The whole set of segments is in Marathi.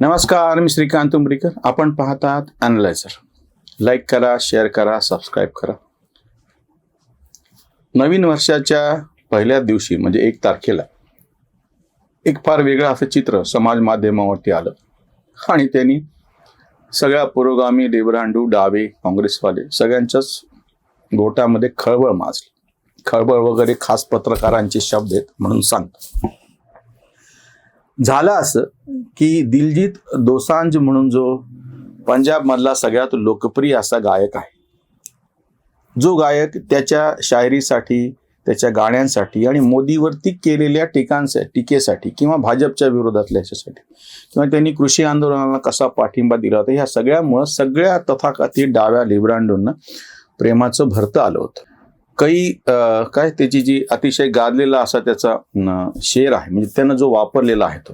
नमस्कार मी श्रीकांत उमरीकर. आपण पाहतात अनलायझर लाईक करा शेअर करा सबस्क्राईब करा. नवीन वर्षाच्या पहिल्या दिवशी म्हणजे एक तारखेला एक फार वेगळं असं चित्र समाज माध्यमावरती आलं. आणि त्यांनी सगळ्या पुरोगामी देवरांडू डावे काँग्रेसवाले सगळ्यांच्याच गोटामध्ये खळबळ माजली. खळबळ वगैरे खास पत्रकारांचे शब्द आहेत म्हणून सांगतो. झालं असं की दिलजीत दोसांज म्हणून जो पंजाबमधला सगळ्यात लोकप्रिय असा गायक आहे. जो गायक त्याच्या शायरीसाठी त्याच्या गाण्यांसाठी आणि मोदीवरती केलेल्या टीकांसा टीकेसाठी किंवा भाजपच्या विरोधातल्या याच्यासाठी किंवा त्यांनी कृषी आंदोलनाला कसा पाठिंबा दिला होता ह्या सगळ्यामुळं सगळ्या तथाकथित डाव्या लिबरांडूंना प्रेमाचं भरतं आलं होतं. काही काय त्याची जी अतिशय गाजलेला असा त्याचा शेर आहे म्हणजे त्यानं जो वापरलेला आहे तो.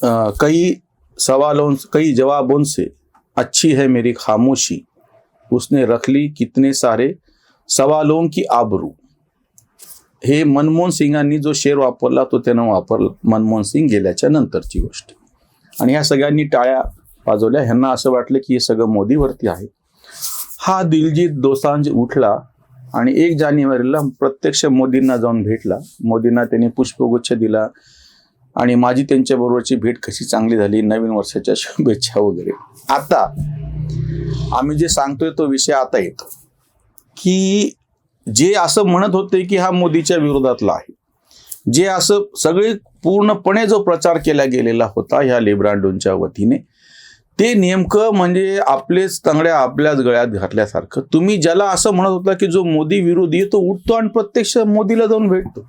काही कई सवालों कई जवाबों से अच्छी है मेरी खामोशी. उसने रख ली कितने सारे सवालों की आबरू. हे मनमोहन सिंगांनी जो शेर वापरला तो त्यानं वापरला मनमोहन सिंग गेल्याच्या नंतरची गोष्ट. आणि ह्या सगळ्यांनी टाळ्या वाजवल्या. ह्यांना असं वाटलं की हे सगळं मोदीवरती आहे. हा दिलजीत दोसांज उठला आणि एक जानेवारीला प्रत्यक्ष मोदींना जाऊन भेटला. मोदींना त्यांनी पुष्पगुच्छ दिला आणि माझी त्यांच्याबरोबरची भेट कशी चांगली झाली नवीन वर्षाच्या शुभेच्छा वगैरे. आता आम्ही जे सांगतोय तो विषय आता येतो. की जे असं म्हणत होते की हा मोदीच्या विरोधातला आहे जे असं सगळे पूर्णपणे जो प्रचार केला गेलेला होता ह्या लिब्रांडोंच्या वतीने ते नेमकं म्हणजे आपलेच तंगड्या आपल्याच गळ्यात घातल्यासारखं. तुम्ही ज्याला असं म्हणत होता की जो मोदी विरोधी तो उठतो आणि प्रत्यक्ष मोदीला जाऊन भेटतो.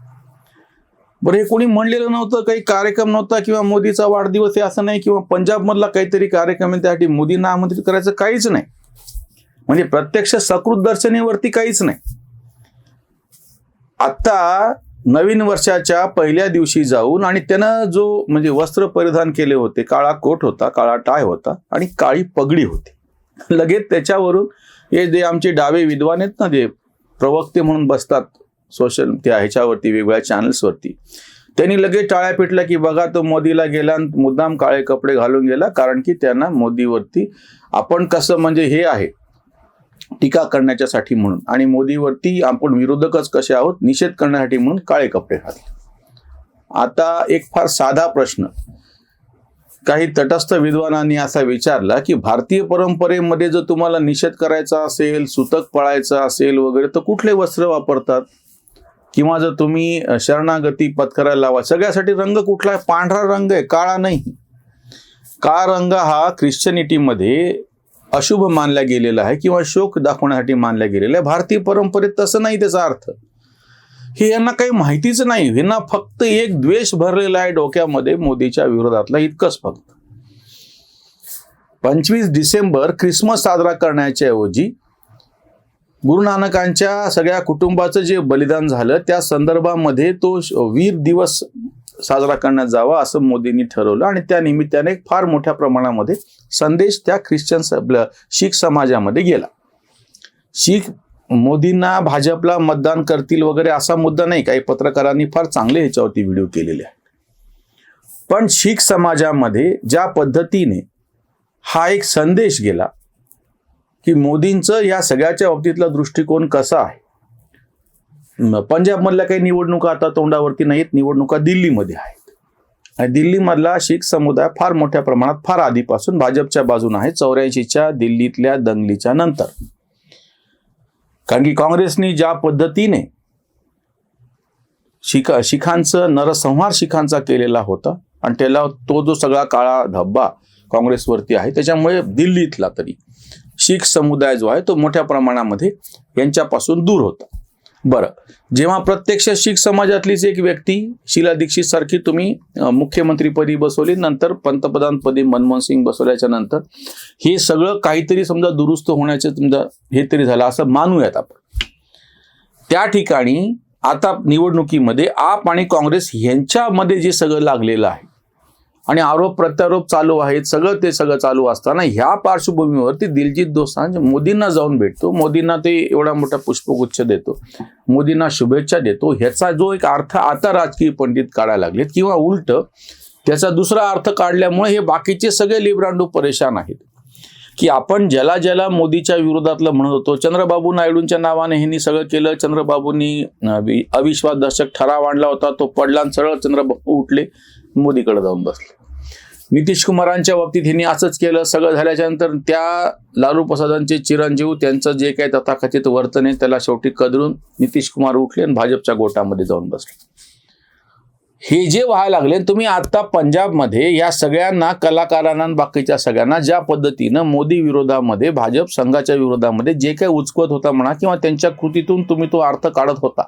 बरं हे कोणी म्हणलेलं नव्हतं काही कार्यक्रम नव्हता किंवा मोदीचा वाढदिवस आहे असं नाही किंवा पंजाबमधला काहीतरी कार्यक्रम आहे त्यासाठी मोदींना आमंत्रित करायचं काहीच नाही. म्हणजे प्रत्यक्ष सकृत दर्शनीवरती काहीच नाही. आता नवीन वर्षाच्या पहिल्या दिवशी जाऊन आणि त्यानं जो म्हणजे वस्त्र परिधान केले होते काळा कोट होता काळा टाय होता आणि काळी पगडी होती. लगेच त्याच्यावरून हे जे आमचे डावे विद्वान आहेत ना जे प्रवक्ते म्हणून बसतात सोशल त्या ह्याच्यावरती वेगवेगळ्या चॅनल्सवरती त्यांनी लगेच टाळ्या पिटल्या की बघा तो मोदीला गेला आणि मुद्दाम काळे कपडे घालून गेला कारण की त्यांना मोदीवरती आपण कसं म्हणजे हे आहे टीका करण्याच्यासाठी म्हणून. आणि मोदीवरती आपण विरोधकच कसे आहोत? निषेध करण्यासाठी म्हणून काळे कपडे घातले. आता एक फार साधा प्रश्न. काही तटस्थ विद्वानांनी असा विचारला की भारतीय परंपरेमध्ये जर तुम्हाला निषेध करायचा असेल सुतक पळायचा असेल वगैरे तर कुठले वस्त्र वापरतात? किंवा जर तुम्ही शरणागती पत्करायला लावा सगळ्यासाठी रंग कुठला? आहे पांढरा रंग आहे काळा नाही. काळा रंग हा ख्रिश्चनिटीमध्ये अशुभ मानला गेलेला आहे किंवा शोक दाखवण्यासाठी मानला गेलेला आहे. भारतीय परंपरेत तसं नाही त्याचा अर्थ. हे यांना काही माहितीच नाही. यांना फक्त एक द्वेष भरलेला आहे डोक्यामध्ये मोदीच्या विरोधातला इतकंच फक्त. पंचवीस डिसेंबर ख्रिसमस साजरा करण्याच्या ऐवजी गुरु नानकांच्या सगळ्या कुटुंबाचं जे बलिदान झालं त्या संदर्भामध्ये तो वीर दिवस साजरा करण्यात जावा असं मोदींनी ठरवलं. आणि त्या निमित्ताने फार मोठ्या प्रमाणामध्ये संदेश त्या ख्रिश्चन शीख समाजामध्ये गेला. शीख मोदींना भाजपला मतदान करतील वगैरे असा मुद्दा नाही. काही पत्रकारांनी फार चांगले ह्याच्यावरती व्हिडिओ केलेले आहेत. पण शीख समाजामध्ये ज्या पद्धतीने हा एक संदेश गेला की मोदींचं या सगळ्याच्या बाबतीतला दृष्टिकोन कसा आहे पंजाबमधल्या काही निवडणुका आता तोंडावरती नाहीत. निवडणुका दिल्लीमध्ये आहेत. आणि दिल्लीमधला शीख समुदाय फार मोठ्या प्रमाणात फार आधीपासून भाजपच्या बाजून आहे चौऱ्याऐंशीच्या दिल्लीतल्या दंगलीच्या नंतर. कारण की काँग्रेसनी ज्या पद्धतीने शिख शिखांचं नरसंहार शिखांचा केलेला होता आणि त्याला तो जो सगळा काळा धब्बा काँग्रेसवरती आहे त्याच्यामुळे दिल्लीतला तरी शीख समुदाय जो आहे तो मोठ्या प्रमाणामध्ये यांच्यापासून दूर होता. बरं. जेव्हा प्रत्यक्ष शीख समाजातलीच एक व्यक्ती शीला दीक्षित सारखी तुम्ही मुख्यमंत्रीपदी बसवली नंतर पंतप्रधानपदी मनमोहन सिंग बसवल्याच्या नंतर हे सगळं काहीतरी समजा दुरुस्त होण्याचे समजा हे तरी झालं असं मानूयात आपण. त्या ठिकाणी आता निवडणुकीमध्ये आप आणि काँग्रेस यांच्यामध्ये जे सगळं लागलेलं आहे आणि आरोप प्रत्यारोप चालू आहेत सगळं ते सगळं चालू असताना ह्या पार्श्वभूमीवरती दिलजित दोसांज मोदींना जाऊन भेटतो. मोदींना ते एवढा मोठा पुष्पगुच्छ देतो. मोदींना शुभेच्छा देतो. ह्याचा जो एक अर्थ आता राजकीय पंडित काढायला लागलेत किंवा उलट त्याचा दुसरा अर्थ काढल्यामुळे हे बाकीचे सगळे लिब्रांडू परेशान आहेत. की आपण ज्याला ज्याला मोदीच्या विरोधातलं म्हणत होतो चंद्रबाबू नायडूंच्या नावाने ह्यांनी सगळं केलं. चंद्रबाबूंनी अविश्वासदर्शक ठराव आणला होता. तो पडला आणि सरळ चंद्रबाबू उठले मोदीकडे जाऊन बसले. नितीश कुमारांच्या बाबतीत ह्यांनी असंच केलं. सगळं झाल्याच्यानंतर त्या लालू प्रसादांचे चिरंजीव त्यांचं जे काही तथाकथित वर्तन आहे त्याला शेवटी कदरून नितीश कुमार उठले आणि भाजपच्या गोटामध्ये जाऊन बसले. हे जे व्हायला लागले तुम्ही आता पंजाबमध्ये या सगळ्यांना कलाकारांना बाकीच्या सगळ्यांना ज्या पद्धतीनं मोदी विरोधामध्ये भाजप संघाच्या विरोधामध्ये जे काही उचकत होता म्हणा किंवा त्यांच्या कृतीतून तुम्ही तो अर्थ काढत होता.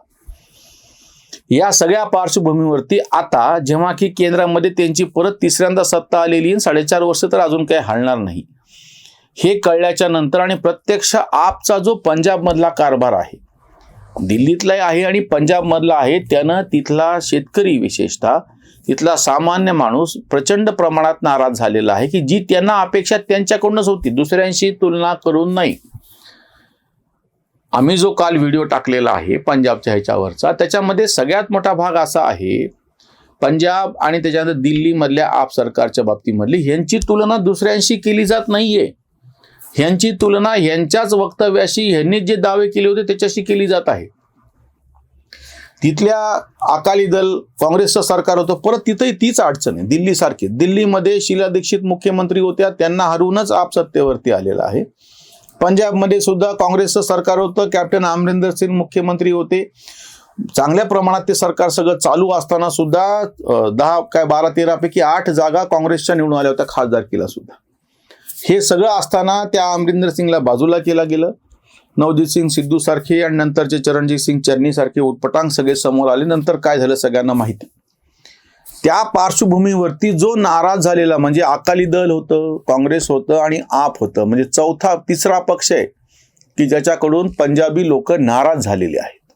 या सगळ्या पार्श्वभूमीवरती आता जेव्हा की केंद्रामध्ये त्यांची परत तिसऱ्यांदा सत्ता आलेली आहे, साडेचार वर्ष तर अजून काही हलणार नाही. हे कळल्याच्या नंतर आणि प्रत्यक्ष आपचा जो पंजाबमधला कारभार आहे दिल्लीतला आहे आणि पंजाबमधला आहे. त्यानं तिथला शेतकरी विशेषतः तिथला सामान्य माणूस प्रचंड प्रमाणात नाराज झालेला आहे की जी त्यांना अपेक्षा त्यांच्याकडूनच होती दुसऱ्यांशी तुलना करून नाही. आम्ही जो काल व्हिडिओ टाकलेला आहे पंजाबच्या ह्याच्यावरचा त्याच्यामध्ये सगळ्यात मोठा भाग असा आहे पंजाब आणि त्याच्यानंतर दिल्लीमधल्या आप सरकारच्या बाबतीमधली ह्यांची तुलना दुसऱ्यांशी केली जात नाहीये. ह्यांची तुलना ह्यांच्याच वक्तव्याशी यांनी जे दावे केले होते त्याच्याशी केली जात आहे. तिथल्या अकाली दल काँग्रेसचं सरकार होतं परत तिथंही तीच अडचण आहे दिल्लीसारखी. दिल्लीमध्ये शीला दीक्षित मुख्यमंत्री होत्या त्यांना हरवूनच आप सत्तेवरती आलेला आहे. पंजाबमध्ये सुद्धा काँग्रेसचं सरकार होतं कॅप्टन अमरिंदर सिंग मुख्यमंत्री होते. चांगल्या प्रमाणात ते सरकार सगळं चालू असताना सुद्धा दहा काय बारा तेरा पैकी आठ जागा काँग्रेसच्या निवडून आल्या होत्या खासदारकीला सुद्धा. हे सगळं असताना त्या अमरिंदर सिंगला बाजूला केलं गेलं. नवदीप सिंग सिद्धू सारखे आणि नंतरचे चरणजीत सिंग चरणी सारखे उटपटांग सगळे समोर आले. नंतर काय झालं सगळ्यांना माहिती? त्या पार्श्वभूमीवरती जो नाराज झालेला म्हणजे अकाली दल होतं काँग्रेस होतं आणि आप होतं म्हणजे चौथा तिसरा पक्ष आहे की ज्याच्याकडून पंजाबी लोक नाराज झालेले आहेत.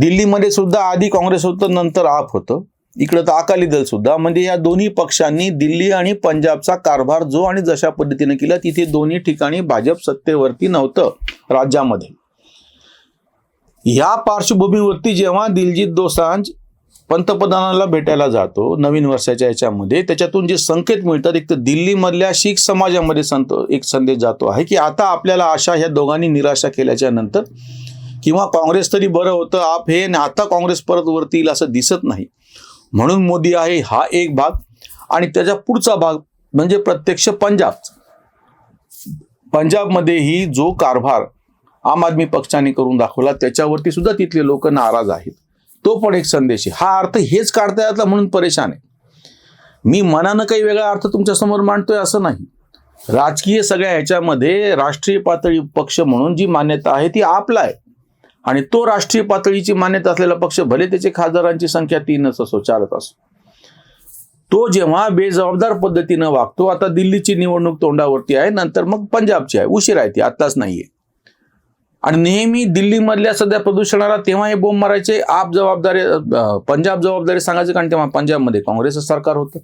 दिल्लीमध्ये सुद्धा आधी काँग्रेस होतं नंतर आप होतं. इकडं तर अकाली दल सुद्धा. म्हणजे या दोन्ही पक्षांनी दिल्ली आणि पंजाबचा कारभार जो आणि जशा पद्धतीने केला तिथे दोन्ही ठिकाणी भाजप सत्तेवरती नव्हतं राज्यामध्ये. या पार्श्वभूमीवरती जेव्हा दिलजित दोसांज पंतप्रधानाला भेटायला जातो नवीन वर्षाच्या याच्यामध्ये त्याच्यातून जे संकेत मिळतात एक तर दिल्लीमधल्या शीख समाजामध्ये संत एक संदेश जातो आहे की आता आपल्याला आशा ह्या दोघांनी निराशा केल्याच्यानंतर किंवा काँग्रेस तरी बरं होतं आप हे आणि आता काँग्रेस परत वरती येईल असं दिसत नाही. म्हणून मोदी आहे हा एक भाग. आणि त्याच्या पुढचा भाग म्हणजे प्रत्यक्ष पंजाब. पंजाबमध्येही जो कारभार आम आदमी पक्षाने करून दाखवला त्याच्यावरती सुद्धा तिथले लोक नाराज आहेत. तो पण एक संदेश आहे. हा अर्थ हेच काढता येतला म्हणून परेशान आहे. मी मनानं काही वेगळा अर्थ तुमच्यासमोर मांडतोय असं नाही. राजकीय सगळ्या ह्याच्यामध्ये राष्ट्रीय पातळी पक्ष म्हणून जी मान्यता आहे ती आपला आहे. आणि तो राष्ट्रीय पातळीची मान्यता असलेला पक्ष भले त्याचे खासदारांची संख्या तीनच असो चारच असो. तो जेव्हा बेजबाबदार पद्धतीनं वागतो आता दिल्लीची निवडणूक तोंडावरती आहे नंतर मग पंजाबची आहे उशीर आहे ती आत्ताच नाहीये. आणि नेहमी दिल्लीमधल्या सध्या प्रदूषणाला तेव्हा हे बोंब मारायचे आप जबाबदारी पंजाब जबाबदारी सांगायचे कारण तेव्हा पंजाबमध्ये काँग्रेसचं सरकार होतं.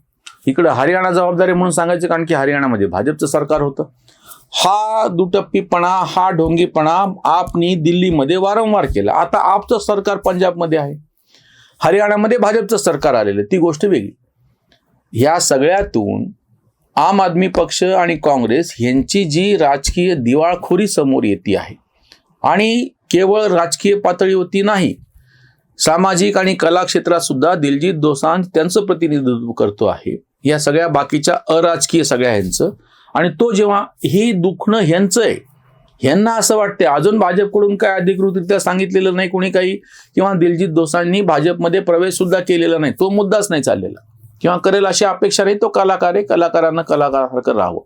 इकडं हरियाणा जबाबदारी म्हणून सांगायचे कारण की हरियाणामध्ये भाजपचं सरकार होतं. हा दुटप्पीपणा हा ढोंगीपणा आपनी दिल्लीमध्ये वारंवार केला. आता आपचं सरकार पंजाबमध्ये आहे. हरियाणामध्ये भाजपचं सरकार आलेलं ती गोष्ट वेगळी. या सगळ्यातून आम आदमी पक्ष आणि काँग्रेस यांची जी राजकीय दिवाळखोरी समोर येते आहे. आणि केवळ राजकीय पातळीवरती नाही सामाजिक आणि कला क्षेत्रात सुद्धा दिलजित दोसांज त्यांचं प्रतिनिधित्व करतो आहे. या सगळ्या बाकीच्या अराजकीय सगळ्या ह्यांचं आणि तो जेव्हा हे दुखणं ह्यांचं आहे ह्यांना असं वाटते अजून भाजपकडून काय अधिकृतरित्या सांगितलेलं नाही कोणी काही किंवा दिलजित दोसांनी भाजपमध्ये प्रवेश सुद्धा केलेला नाही तो मुद्दाच नाही चाललेला. किंवा करेल अशी अपेक्षा नाही तो कलाकार आहे कलाकारांना कलाकारासारखं राहावं.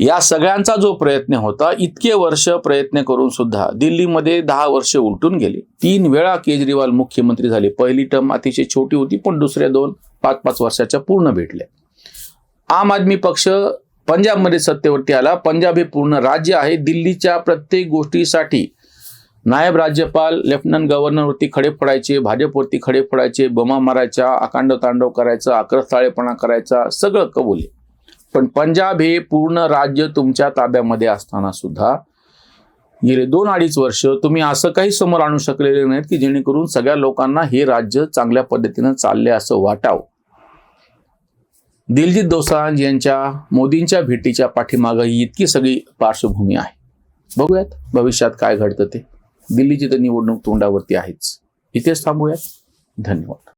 या सगळ्यांचा जो प्रयत्न होता इतके वर्ष प्रयत्न करून सुद्धा दिल्लीमध्ये दहा वर्ष उलटून गेली. तीन वेळा केजरीवाल मुख्यमंत्री झाले. पहिली टर्म अतिशय छोटी होती पण दुसऱ्या दोन पाच पाच वर्षाच्या पूर्ण भेटल्या. आम आदमी पक्ष पंजाबमध्ये सत्तेवरती आला. पंजाब हे पूर्ण राज्य आहे. दिल्लीच्या प्रत्येक गोष्टीसाठी नायब राज्यपाल लेफ्टनंट गव्हर्नरवरती खडे पडायचे भाजपवरती खडे पडायचे बमा मारायच्या अकांड तांडव करायचा आक्रस्ताळेपणा करायचा सगळं कबूल आहे. पण पंजाब हे पूर्ण राज्य तुमच्या ताब्यामध्ये असताना सुद्धा गेले दोन अडीच वर्ष तुम्ही असं काही समोर आणू शकलेले नाहीत की जेणेकरून सगळ्या लोकांना हे राज्य चांगल्या पद्धतीनं चालले असं वाटावं. दिलजित दोसांज यांच्या मोदींच्या भेटीच्या पाठीमागं ही इतकी सगळी पार्श्वभूमी आहे. बघूयात भविष्यात काय घडतं ते. दिल्लीची तर निवडणूक तोंडावरती आहेच. इथेच थांबूयात. धन्यवाद.